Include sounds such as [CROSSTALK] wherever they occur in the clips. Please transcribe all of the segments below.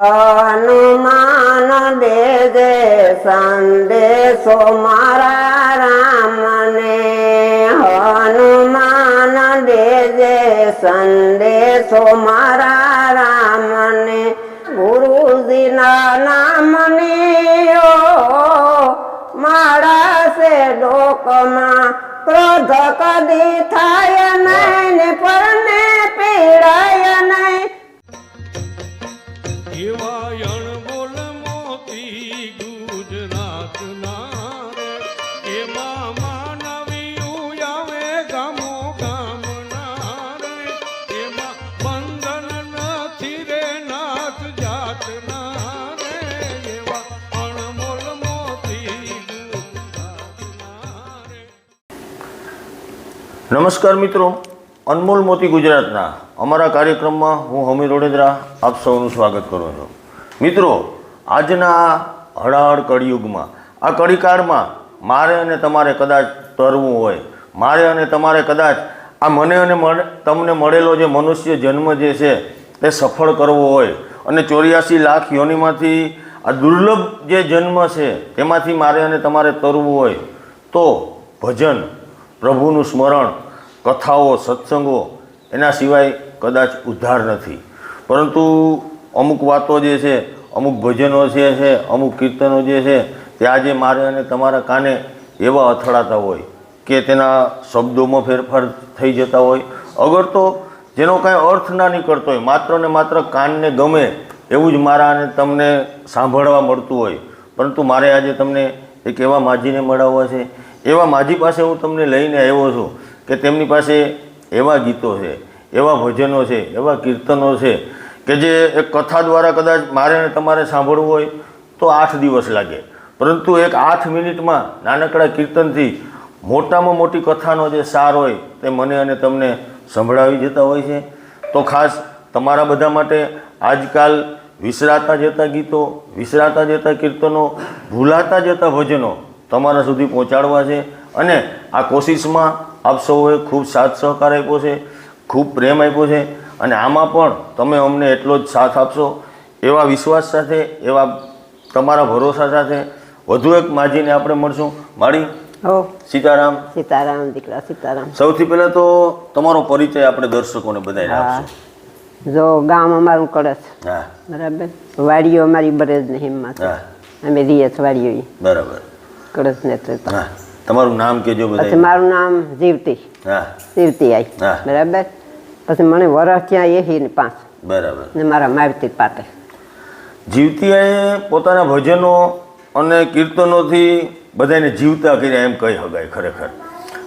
હનુમાન દેજે સંદેશો મારા રામને હનુમાન દેજે સંદેશો મારા રામને ગુરુજીના નામની મારા સે ડોકમાં ક્રોધ કદી થાય નહીં ને એવા બોલ મોતી ગુજરાતના રે એમાં માનવીયું આવે ગામો ગામના એમાં બંધન નથી જાતના રે એવા નમસ્કાર મિત્રો, અનમોલ મોતી ગુજરાતના. અમારા કાર્યક્રમમાં હું હમીર રોડેદરા આપ સૌનું સ્વાગત કરું છું. મિત્રો, આજના હળહળ કળિયુગમાં, આ કળીકાળમાં મારે અને તમારે કદાચ તરવું હોય, મારે અને તમારે કદાચ આ મને અને તમને મળેલો જે મનુષ્ય જન્મ જે છે તે સફળ કરવો હોય અને ચોર્યાસી લાખ યોનીમાંથી આ દુર્લભ જે જન્મ છે તેમાંથી મારે અને તમારે તરવું હોય, તો ભજન, પ્રભુનું સ્મરણ, કથાઓ, સત્સંગો એના સિવાય કદાચ ઉદ્ધાર નથી. પરંતુ અમુક વાતો જે છે, અમુક ભજનો જે છે, અમુક કીર્તનો જે છે, તે આજે મારે અને તમારા કાને એવા અથડાતા હોય કે તેના શબ્દોમાં ફેરફાર થઈ જતા હોય. અગર તો જેનો કાંઈ અર્થ ના નીકળતો હોય, માત્ર ને માત્ર કાનને ગમે એવું જ મારા અને તમને સાંભળવા મળતું હોય. પરંતુ મારે આજે તમને એક એવા માજીને મળાવવા છે. એવા માજી પાસે હું તમને લઈને આવ્યો છું કે તેમની પાસે એવા ગીતો છે, એવા ભજનો છે, એવા કીર્તનો છે કે જે એક કથા દ્વારા કદાચ મારે ને તમારે સાંભળવું હોય તો આઠ દિવસ લાગે. પરંતુ એક આઠ મિનિટમાં નાનકડા કીર્તનથી મોટામાં મોટી કથાનો જે સાર હોય તે મને અને તમને સંભળાવી જતા હોય છે. તો ખાસ તમારા બધા માટે આજકાલ વિસરાતા જતા ગીતો, વિસરાતા જતા કીર્તનો, ભૂલાતા જતા ભજનો તમારા સુધી પહોંચાડવા છે. અને આ કોશિશમાં આપ સૌએ ખૂબ સાથ સહકાર આપ્યો છે ખૂબ પ્રેમ આપ્યો છે અને આમાં પણ તમે અમને એટલો જ સાથ આપશો એવા વિશ્વાસ સાથે એવા તમારા ભરોસા સાથે વધુ એક માજીને આપણે મળશું. માળી સીતારામ. સીતારામ દીકરા સીતારામ. સૌથી પહેલાં તો તમારો પરિચય આપણે દર્શકોને બધાને હા. જો ગામ અમારું કળશ. બરાબર? વાડીઓ અમારી બરેજ ને હિંમત. અમે છીએ વાડીઓ બરાબર. કળશ ને તમારું નામ પછી બધા મારું નામ જીવતી. હા. જીવતી આવી. બરાબર? પછી મને વરસ ત્યાં એસી ને પાંચ બરાબર. ને મારા માવતી પાતે. જીવતીયાએ પોતાના ભજનો અને કીર્તનોથી બધાને જીવતા કર્યા એમ કહી શકાય ખરેખર.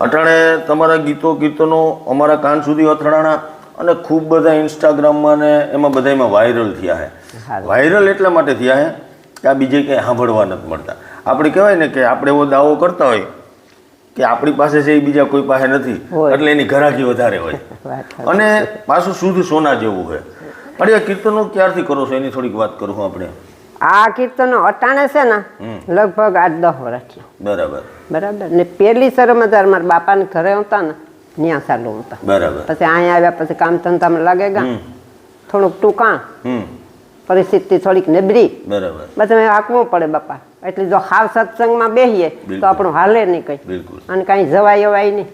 અટાણે તમારા ગીતો કીર્તનો અમારા કાન સુધી અથડાણા અને ખૂબ બધા ઇન્સ્ટાગ્રામમાં ને એમાં બધામાં વાયરલ થયા છે. વાયરલ એટલા માટે થયા છે કે આ બીજે ક્યાંય સાંભળવા નથી મળતા. આપણે કહેવાય ને કે આપણે એવો દાવો કરતા હોય કે આપણી પાસે છે એ બીજા કોઈ પાસે નથી. એટલે એની ઘરાકી વધારે હોય. [LAUGHS] અને પાછું શુદ્ધ સોના જેવું હોય અરે એ કીર્તનો ક્યારથી કરો છો? એની થોડીક વાત કરું આપણે. આ કીર્તનો અટાણે છે ને લગભગ આઠ દસ વર્ષ. બરાબર. બરાબર. ને પહેલી શરમ હજાર મારા બાપાને ઘરે હતા ને ત્યાં ચાલુ હતા બરાબર. પછી અહીંયા આવ્યા પછી કામ ધંધામાં લાગે ગયા થોડુંક ટૂંકા પરિસ્થિતિ થોડીક નબળી. બરાબર. પછી હાંકવું પડે બાપા. એટલે જો હાવ સત્સંગમાં બેસીએ તો આપણું હાલે નહીં કંઈ. અને કાંઈ જવાય એવાય નહીં.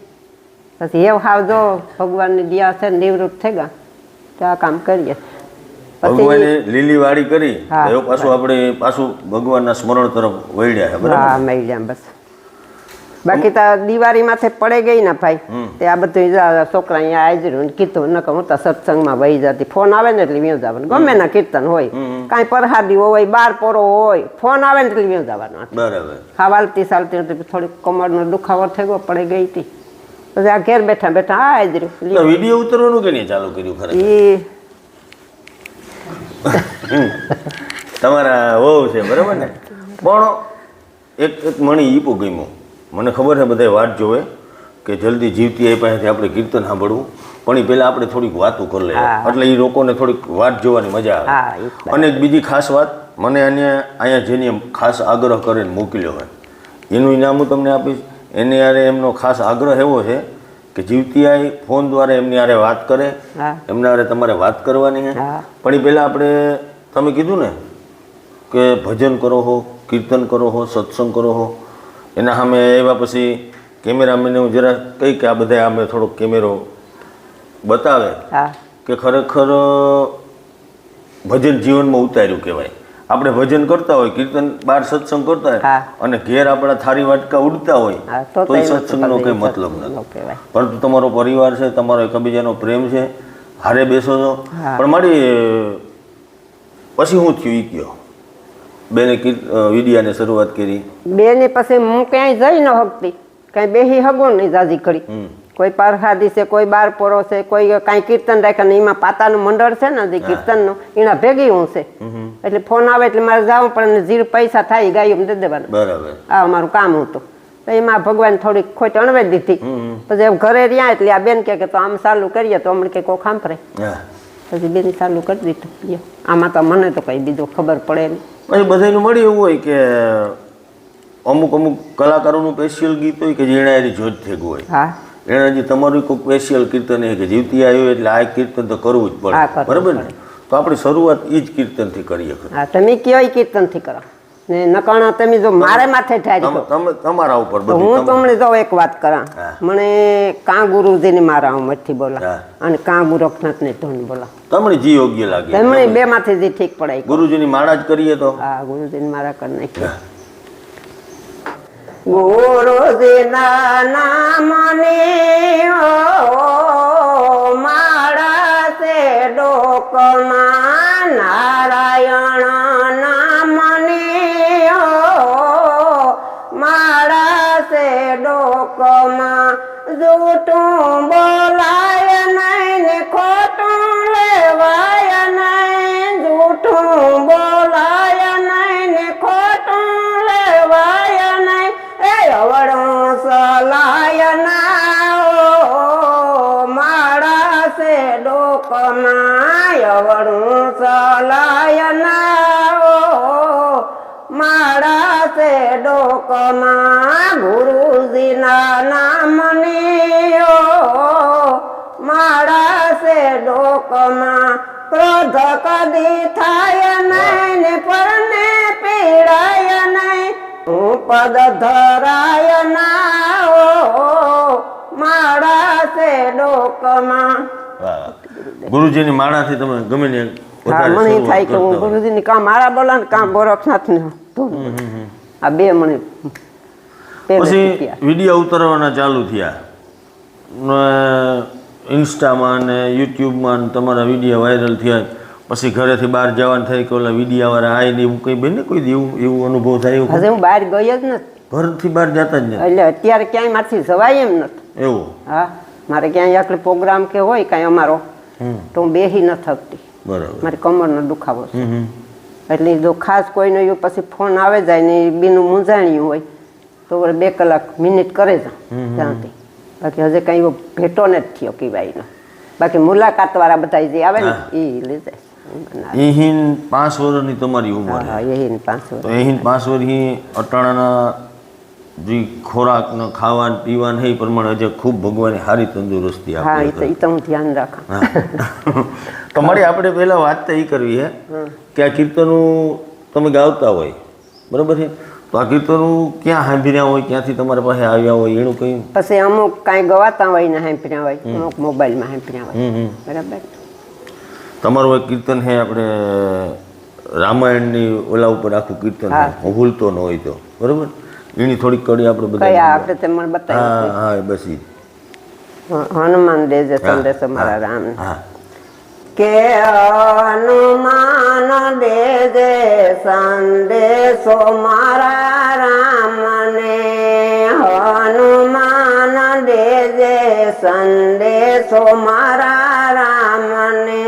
પછી એવ હાવ જો ભગવાનની દયા છે નિવૃત્ત થઈ ગયા તો આ કામ કરીએ. ભગવાને લીલી વાડી કરી પાછું આપણે પાછું ભગવાનના સ્મરણ તરફ વળ્યા બરાબર? હા બસ. બાકી તો દિવાળી માથે પડે ગઈ ને ભાઈ. તે આ બધું છોકરા અહીંયા હાજર કીધું ન હું તો સત્સંગમાં વહી જતી. ફોન આવે ને એટલે વ્યું જવાનું. ગમે ના કીર્તન હોય. કાંઈ પરહાદી હોય બાર પોરો હોય ફોન આવે ને એટલે વ્યું જવાનું બરાબર. હા વાલતી ચાલતી થોડીક કમરનો દુખાવો થઈ ગયો પડે ગઈ હતી. પછી આ ઘેર બેઠા બેઠા આ હાજરી. વીડિયો ઉતરવાનું કે નહીં ચાલુ કર્યું ખરે? એ તમારા હોવ છે બરાબર ને? પણ એક એક મણી ઈપો ગમ્યો. મને ખબર છે બધા વાટ જોવે કે જલ્દી જીવતી એ પાસેથી આપણે કીર્તન સાંભળવું. પણ એ પહેલાં આપણે થોડીક વાતો કરી લઈએ. એટલે એ લોકોને થોડીક વાત જોવાની મજા આવે. અને એક બીજી ખાસ વાત મને અહીંયા અહીંયા જેની ખાસ આગ્રહ કરીને મોકલ્યો હોય. એનું ઇનામ હું તમને આપીશ. એને યારે એમનો ખાસ આગ્રહ એવો છે કે જીવતીઆઈ ફોન દ્વારા એમની હારે વાત કરે. એમના હારે તમારે વાત કરવાની છે. પણ એ પહેલાં આપણે તમે કીધું ને કે ભજન કરો હો કીર્તન કરો હો સત્સંગ કરો હો. એના સામે એવા પછી કેમેરામેને હું જરા કહી કે આ બધા અમે થોડોક કેમેરો બતાવે કે ખરેખર ભજન જીવનમાં ઉતાર્યું કહેવાય. આપણે ભજન કરતા હોય કીર્તન બાર સત્સંગ કરતા હોય અને ઘેર આપણા થારી વાટકા ઉડતા હોય તો એ સત્સંગનો કંઈ મતલબ નથી. પરંતુ તમારો પરિવાર છે તમારો એકબીજાનો પ્રેમ છે હારે બેસો છો. પણ મારી પછી હું થયું ઈ કયો? બેને વિડિયાને શરૂઆત કરી. બેની પછી હું ક્યાંય જઈ ન હકતી. કાંઈ બેહી હગો નહીં જાજી કરી. કોઈ પરહાદી છે કોઈ બાર પોરો છે કોઈ કાંઈ કીર્તન રાખ્યા ને એમાં પાતાનું મંડળ છે ને જે કીર્તનનું એના ભેગી હું છે. એટલે ફોન આવે એટલે મારે જવું પણ જીર પૈસા થાય ગાયું દે દેવાના. બરાબર. આ અમારું કામ હતું. તો એમાં ભગવાન થોડીક ખોટ અણવાઈ દીધી. પછી ઘરે રહ્યા એટલે આ બેન કે તો આમ ચાલુ કરીએ તો હમણાં કે ખાંભરે હા. પછી બેન ચાલુ કરી દીધું. લ્યો. આમાં તો મને તો કંઈ બીજું ખબર પડે નહીં. પછી બધાનું મળી એવું હોય કે અમુક અમુક કલાકારોનું સ્પેશિયલ ગીત હોય કે જેણે એની જોત ગયું હોય. હા. એણે જે તમારું કોઈ સ્પેશિયલ કીર્તન હોય કે જીવતી આવ્યું એટલે આ કીર્તન તો કરવું જ પડે. બરાબર ને? તો આપણે શરૂઆત એ જ કીર્તનથી કરીએ. હા તમે કયો કીર્તનથી કરો? ને નકણ તમે જો મારે માથે ઠારી તમારા ઉપર હું તમને જો એક વાત કરા. મને કાં ગુરુજીની મારા ઉંમરથી બોલા. અને કાં ગુરખનાથની ધૂન બોલા. તમને જે યોગ્ય લાગે. તમને બે માંથી જે ઠીક પડાય. ગુરુજીની માળા જ કરીએ તો? હા ગુરુજીને મારા કરી નાખી ગુરુજીના નામને ઓ માળા છે ડોકમાં નારાયણ. কমা দুটো বলাই ડોકમાં ગુરુજીના નામની માળા છે ડોકમાં ક્રોધ કદી થાય નહીં ને પરને પીડાય નહીં. હું પદ ધરાય ના માળા છે ડોકમાં ગુરુજીની માળાથી તમે ગમે ને હા મને થાય કે હું ગુરુજીની કામ મારા બોલા ને કામ ગોરખનાથ ને આ બે મને પછી. વીડિયો ઉતારવાના ચાલુ થયા. ઇન્સ્ટામાં ને યુટ્યુબમાં તમારા વીડિયો વાયરલ થયા. પછી ઘરેથી બહાર જવાનું થાય કે ઓલા વિડીયા વાળા આવીને એવું કંઈ ને કોઈ દેવું એવું એવું અનુભવ થાય એવું હું બહાર ગઈ જ નથી. ઘરથી બહાર જતા જ નથી. એટલે અત્યારે ક્યાંય મારથી જવાય એમ નથી. એવું? હા મારે ક્યાંય આટલે પ્રોગ્રામ કે હોય કાંઈ અમારો તો હું બેહી ન થકતી. બરાબર. મારી કમરનો દુખાવો છે. એટલે જો ખાસ કોઈનો એવું પછી ફોન આવે જાય ને બીનું મૂંઝાણ્યું હોય તો બે કલાક મિનિટ કરે છે ત્યાંથી. બાકી હજે કંઈ એવો ભેટો નથી જ થયો કહેવાયનો બાકી મુલાકાત વાળા બધા જે આવે ને એ લઈ જાય એહીન પાંચ વર્ષની તમારી ઉંમર હા પાંચ વર્ષ એહીન પાંચ વર્ષ અટાણાના જે ખોરાક ને ખાવા ને પીવા ને એ પ્રમાણે હજે ખૂબ ભગવાન સારી તંદુરસ્તી હા એ તો એ તો હું ધ્યાન રાખું. તમારી આપણે પહેલા વાત તો એ કરવી છે કે આ કીર્તનું તમે ગાવતા હોય બરોબર છે? તો આ કીર્તનું ક્યાં સાંભળ્યા હોય ક્યાંથી તમારા પાસે આવ્યા હોય એનું કંઈ પછી અમુક કાંઈ ગવાતા હોય ને સાંભળ્યા હોય અમુક મોબાઈલમાં સાંભળ્યા હોય. બરાબર? તમારું એક કીર્તન છે આપણે રામાયણની ઓલા ઉપર આખું કીર્તન હું ભૂલતો ન હોય તો. બરોબર? એની થોડીક કડી આપણે કયા આપણે તે મને બતાવ્યું હા હા બસ ઈ. હનુમાન દેજે સંદેશો મારા હા, રામ હા. કે હનુમાન દેજે સંદેશો મારા રામને. હનુમાન દેજે સંદેશો મારા રામને.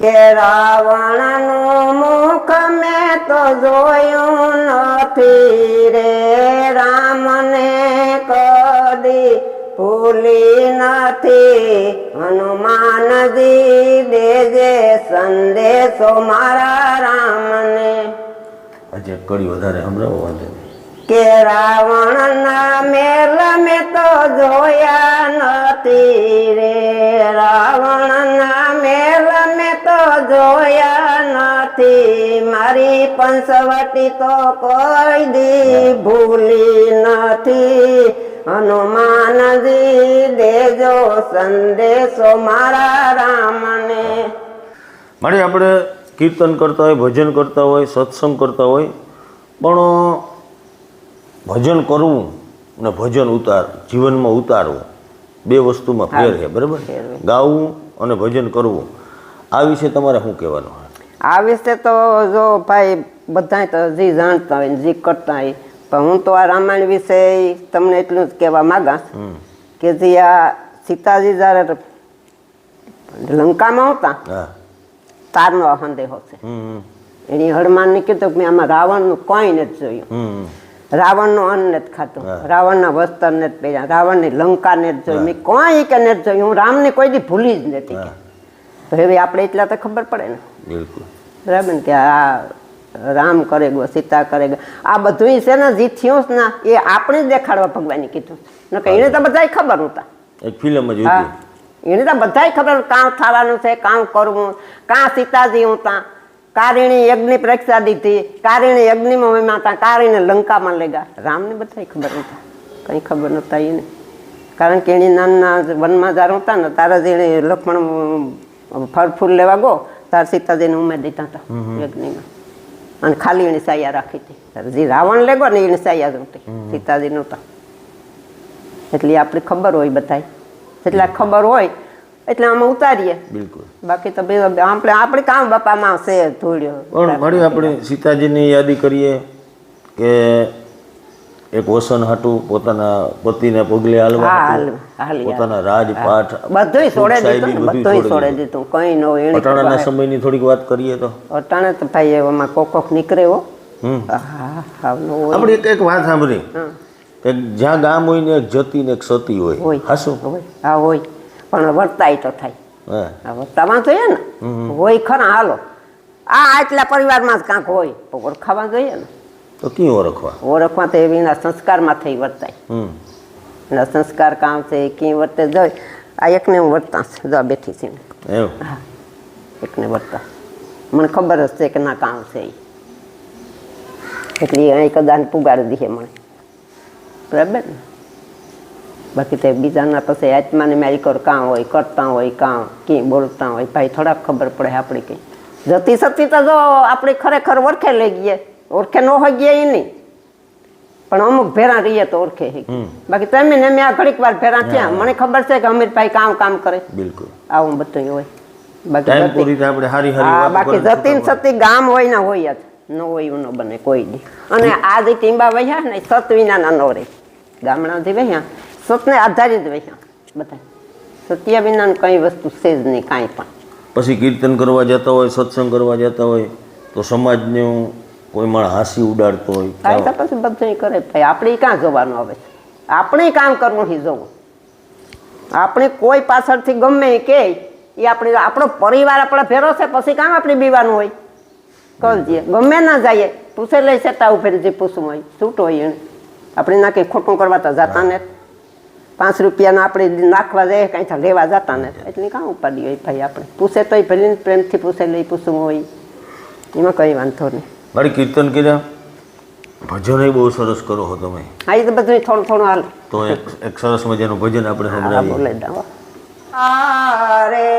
કે રાવણનું મુખ મેં તો જોયું નથી રે. ભૂલી નથી હનુમાનજી દેજે સંદેશો મારા રામને. આજે કડી વધારે સંભળાવો વાંધો કે કે રાવણના મેલ મેં તો જોયા નથી રે. રાવણના મેલ મેં તો જોયા નથી. મારી પંચવટી તો કોઈ દી ભૂલી નથી. હનુમાનજી દેજો સંદેશો મારા રામને. મારે આપણે કીર્તન કરતા હોય ભજન કરતા હોય સત્સંગ કરતા હોય પણ ભજન કરવું ને ભજન ઉતાર જીવનમાં ઉતારવું બે વસ્તુમાં ફેર છે બરાબર. ગાવું અને ભજન કરવું. આ વિશે તમારે શું કહેવાનું આ વિશે તો જો ભાઈ બધા તો જે જાણતા હોય જે કરતા હોય. પણ હું તો આ રામાયણ વિશે તમને એટલું જ કહેવા માંગા કે જે આ સીતાજી જ્યારે લંકામાં હતા તારનો સંદેહો છે. એની હનુમાનને કીધું કે મેં આમાં રાવણનું કોઈ નથી જોયું. રાવણનું અન્ન નથી ખાતું. રાવણના વસ્ત્ર નથી પહેર્યા. રાવણની લંકા નથી જોઈ. મેં કોઈ કે નથી જોયું. હું રામને કોઈ દી ભૂલી જ નથી હવે આપણે એટલા તો ખબર પડે ને. બિલકુલ. બરાબર ને? કે આ રામ કરે ગો સીતા કરે ગો. આ બધું છે ને જે થયું ના એ આપણે જ દેખાડવા ભગવાને કીધું ન કે એને તો બધા ખબર હતા એક ફિલ્મ જ હતી. એને તો બધા ખબર કાં થવાનું છે કાં કરવું કાં સીતાજી હતા કારિણી યજ્ઞની પરીક્ષા દીધી કારિણી યજ્ઞમાં મહિમા હતા કારિણે લંકામાં લઈ ગયા રામને બધા ખબર હતા કંઈ ખબર નતા એને. કારણ કે એની નાના વનમાં જ્યારે હતા ને તારા જેણે લક્ષ્મણ ફળ ફૂલ લેવા ગો તાર સીતાજીને ઉમેર દીધા હતા યજ્ઞમાં. અને ખાલી એની સાયા રાખી હતી. જે રાવણ લેગો ને એની સાયા જ હતી સીતાજી નહોતા. એટલે આપણે ખબર હોય બધાય. જેટલા ખબર હોય એટલે આમાં ઉતારીએ. બિલકુલ. બાકી તો બે આપણે આપણે કામ બાપામાં છે ધોળ્યો. પણ મળી આપણે સીતાજીની યાદી કરીએ કે એક વસન હતું પોતાના પતિને પગલે હાલવા પોતાના રાજપાઠ બધુંય છોડે દીધું બધુંય છોડે દીધું. કઈ ન એને અટાણાના સમયની થોડીક વાત કરીએ તો. અટાણે તો ભાઈ એમાં કોક કોક નીકળે હો. આપણે એક એક વાત સાંભળી. કે જ્યાં ગામ હોય ને એક જતી ને એક સતી હોય. હાસુ? હા હોય. પણ વર્તાય તો થાય. વર્તામાં જોઈએ ને. હોય ખરા હાલો. આ આટલા પરિવારમાં જ કાંક હોય. તો ઓળખાવા જોઈએ ને. તો ક્યાં ઓળખવા ઓળખવા તો એના સંસ્કારમાં થઈ વર્તાય હમ એના સંસ્કાર કામ છે એ ક્યાં વર્તે જોઈ આ એકને હું વર્તા જો આ બેઠી છે એમ હા એકને વર્તા મને ખબર જ છે કે ના કામ છે એ એટલે એ અહીં કદાચ પુગાડી દઈએ મને બરાબર ને બાકી તે બીજાના પછી આત્માને મારી કર કામ હોય કરતા હોય કામ ક્યાંય બોલતા હોય ભાઈ થોડાક ખબર પડે આપણે કંઈ જતી સતી તો જો આપણે ખરેખર ઓળખે લઈ ગઈએ ઓળખે ન હોય ગયા એ નહીં પણ અમુક ભેરા રહીએ તો ઓળખે હે. બાકી તમે ને મેં આ ઘડીક વાર ભેરા થયા. મને ખબર છે કે અમીરભાઈ કામ કામ કરે. બિલકુલ. આવું બધું હોય. બાકી જતીન સતી ગામ હોય ને હોય જ. ન હોય એવું ન બને કોઈ દી. અને આ જે ટીંબા વહ્યા ને સત વિનાના ન રહે. ગામડાથી વહ્યા સતને આધારિત વહ્યા બધા સત્ય વિના કઈ વસ્તુ છે જ નહીં કાંઈ પણ. પછી કીર્તન કરવા જતા હોય સત્સંગ કરવા જતા હોય તો સમાજનું કોઈ માણસ હાસી ઉડાડતો હોય કાંઈ તો પછી બધું કરે. ભાઈ આપણે ક્યાં જોવાનું આવે છે આપણે કામ કરવું છે જોવું. આપણે કોઈ પાછળથી ગમે એ કે એ આપણે આપણો પરિવાર આપણા ભેરો છે પછી કામ આપણે બીવાનું હોય? કરજે ગમે ના જઈએ પૂછે લઈ સેતા ઉપર જે પૂછવું હોય છૂટ હોય એને. આપણે ના કંઈ ખોટું કરવા તો જતા ને પાંચ રૂપિયાના આપણે નાખવા જઈએ કાંઈ તો લેવા જતા ને એટલે કામ ઉપાડી હોય ભાઈ આપણે? પૂછે તોય ભલે ને પ્રેમથી પૂછે લઈ પૂછવું હોય. એમાં કંઈ વાંધો નહીં. મારી કીર્તન કર્યા. ભજન બહુ સરસ કરો છો તમે. હા એ તો બધું થોડું થોડું હાલ. તો એક એક સરસ મજાનું ભજન આપણે સંભળાવીએ આરે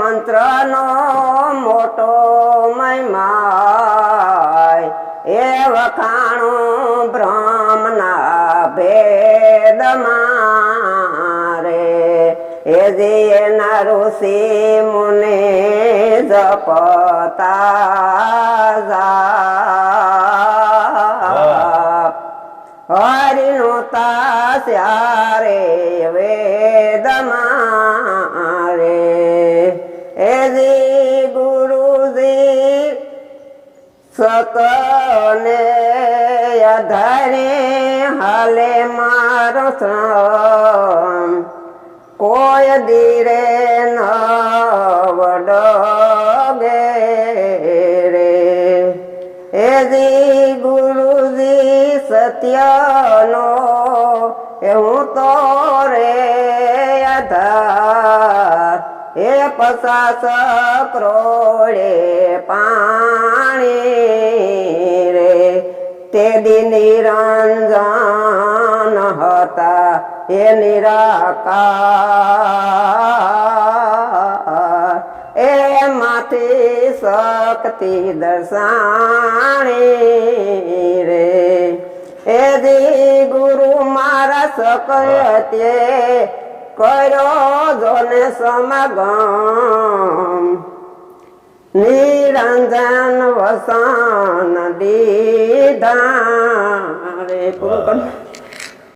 મંત્રનો મોટો મહિમાય એ વખાણું બ્રહ્મના ભેદમાં. એ જે એના ઋષિ મુને જપતા હરિનું તાસ્યારે વેદમાં રે એજી ગુરુજી સતને અધારે હાલે મારો શ્રમ કોઈ દીરે ન વડગે રે. એજી ગુરુજી, સત્યનો એ હું તો રે એ પચાસ કરોડે પાણી રે. તે નિરંજન હતા, એ નિરાકાર. એ માથી શક્તિ દર્શાણી રે. એ દી ગુરુ મારા સકય તે કર્યો જોને સમાગમ. નિરંજન વસન દીધા રે પૂરું